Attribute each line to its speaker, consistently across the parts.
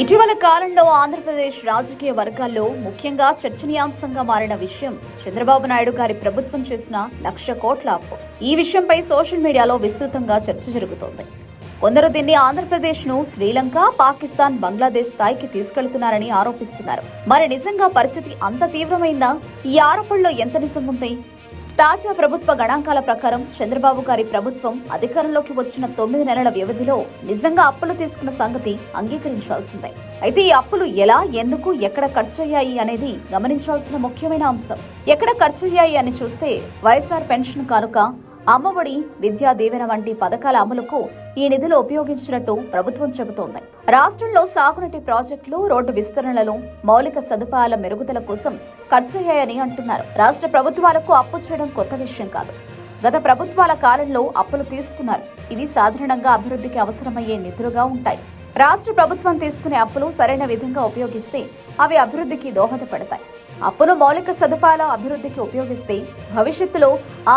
Speaker 1: ఇటీవల కాలంలో ఆంధ్రప్రదేశ్ రాజకీయ వర్గాల్లో ముఖ్యంగా చర్చనీయాంశంగా మారిన విషయం చంద్రబాబు నాయుడు గారి ప్రభుత్వం చేసిన లక్ష కోట్ల అప్పు. ఈ విషయంపై సోషల్ మీడియాలో విస్తృతంగా చర్చ జరుగుతోంది. కొందరు దీన్ని ఆంధ్రప్రదేశ్ను శ్రీలంక పాకిస్తాన్ బంగ్లాదేశ్ స్థాయికి తీసుకెళ్తున్నారని ఆరోపిస్తున్నారు. మరి నిజంగా పరిస్థితి అంత తీవ్రమైందా? ఈ ఆరోపణలో ఎంత నిజం ఉంది? తాజా ప్రభుత్వ గణాంకాల ప్రకారం చంద్రబాబు గారి ప్రభుత్వం అధికారంలోకి వచ్చిన తొమ్మిది నెలల వ్యవధిలో నిజంగా అప్పులు తీసుకున్న సంగతి అంగీకరించాల్సిందే. అయితే ఈ అప్పులు ఎలా ఎందుకు ఎక్కడ ఖర్చయ్యాయి అనేది గమనించాల్సిన ముఖ్యమైన అంశం. ఎక్కడ ఖర్చయ్యాయి అని చూస్తే వైఎస్ఆర్ పెన్షన్ కానుక అమ్మఒడి విద్యా దీవెన వంటి పథకాల అమలుకు ఈ నిధులు ఉపయోగించినట్టు ప్రభుత్వం చెబుతోంది. రాష్ట్రంలో సాగునీటి ప్రాజెక్టులు రోడ్డు విస్తరణలు మౌలిక సదుపాయాల మెరుగుదల కోసం ఖర్చయ్యాయని అంటున్నారు. రాష్ట్ర ప్రభుత్వాలకు అప్పు చేయడం కొత్త విషయం కాదు. గత ప్రభుత్వాల కాలంలో అప్పులు తీసుకున్నారు. ఇవి సాధారణంగా అభివృద్ధికి అవసరమయ్యే నిధులుగా ఉంటాయి. రాష్ట్ర ప్రభుత్వం తీసుకునే అప్పులు సరైన విధంగా ఉపయోగిస్తే అవి అభివృద్ధికి దోహదపడతాయి. అప్పును మౌలిక సదుపాయాల అభివృద్ధికి ఉపయోగిస్తే భవిష్యత్తులో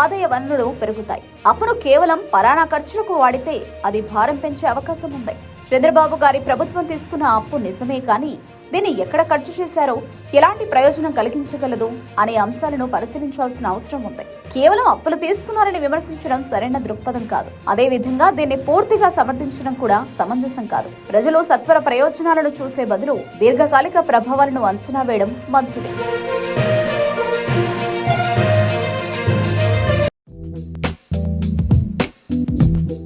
Speaker 1: ఆదాయ వనరులు పెరుగుతాయి. అప్పును కేవలం పరాణా ఖర్చులకు వాడితే అది భారం పెంచే అవకాశం ఉంది. చంద్రబాబు గారి ప్రభుత్వం తీసుకున్న అప్పు నిజమే కానీ దీన్ని ఎక్కడ ఖర్చు చేశారో ఎలాంటి ప్రయోజనం కలిగించగలదు అనే అంశాలను పరిశీలించాల్సిన అవసరం ఉంది. కేవలం అప్పులు తీసుకున్నారని విమర్శించడం సరైన దృక్పథం కాదు. అదే విధంగా దీన్ని పూర్తిగా సమర్థించడం కూడా సమంజసం కాదు. ప్రజలు సత్వర ప్రయోజనాలను చూసే బదులు దీర్ఘకాలిక ప్రభావాలను అంచనా వేయడం మంచిది.